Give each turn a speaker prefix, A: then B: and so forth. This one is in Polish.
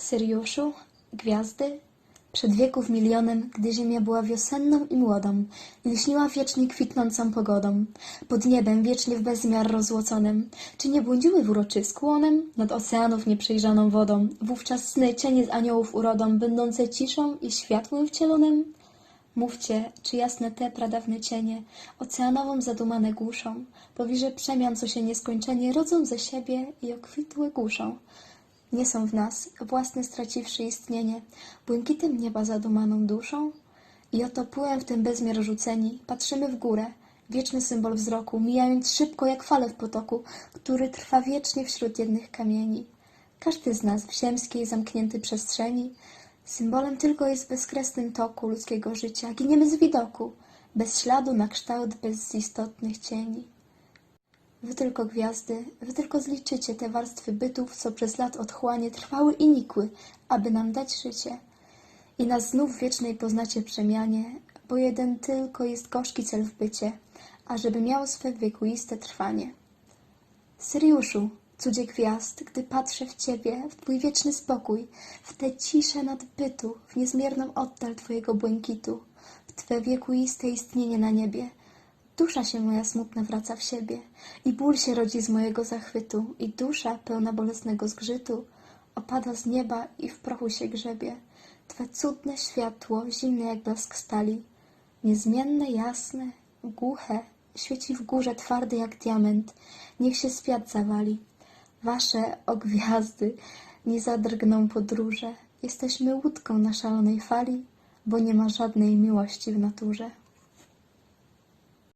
A: Syriuszu, gwiazdy, przed wieków milionem, gdy ziemia była wiosenną i młodą lśniła wiecznie kwitnącą pogodą, pod niebem wiecznie w bezmiar rozłoconym, czy nie błądziły w uroczysku onem? Nad oceanów nieprzejrzaną wodą, wówczas sny cienie z aniołów urodą, będące ciszą i światłem wcielonym? Mówcie, czy jasne te pradawne cienie oceanową zadumane głuszą, powirze przemian, co się nieskończenie rodzą ze siebie i okwitłe głuszą. Nie są w nas, własne straciwszy istnienie, błękitem nieba zadumaną duszą? I oto płyłem w ten bezmiar rzuceni, patrzymy w górę, wieczny symbol wzroku, mijając szybko jak fale w potoku, który trwa wiecznie wśród jednych kamieni. Każdy z nas w ziemskiej zamkniętej przestrzeni symbolem tylko jest bezkresnym toku ludzkiego życia. Giniemy z widoku, bez śladu na kształt bezistotnych cieni. Wy tylko gwiazdy, wy tylko zliczycie te warstwy bytów, co przez lat otchłanie trwały i nikły, aby nam dać życie. I nas znów wiecznej poznacie przemianie, bo jeden tylko jest gorzki cel w bycie, ażeby miał swe wiekuiste trwanie. Syriuszu, cudzie gwiazd, gdy patrzę w ciebie, w twój wieczny spokój, w tę ciszę nadbytu, w niezmierną oddal twojego błękitu, w twe wiekuiste istnienie na niebie, dusza się moja smutna wraca w siebie i ból się rodzi z mojego zachwytu i dusza pełna bolesnego zgrzytu opada z nieba i w prochu się grzebie. Twe cudne światło, zimne jak blask stali, niezmienne, jasne, głuche, świeci w górze twardy jak diament, niech się świat zawali. Wasze, o gwiazdy, nie zadrgną podróże. Jesteśmy łódką na szalonej fali, bo nie ma żadnej miłości w naturze.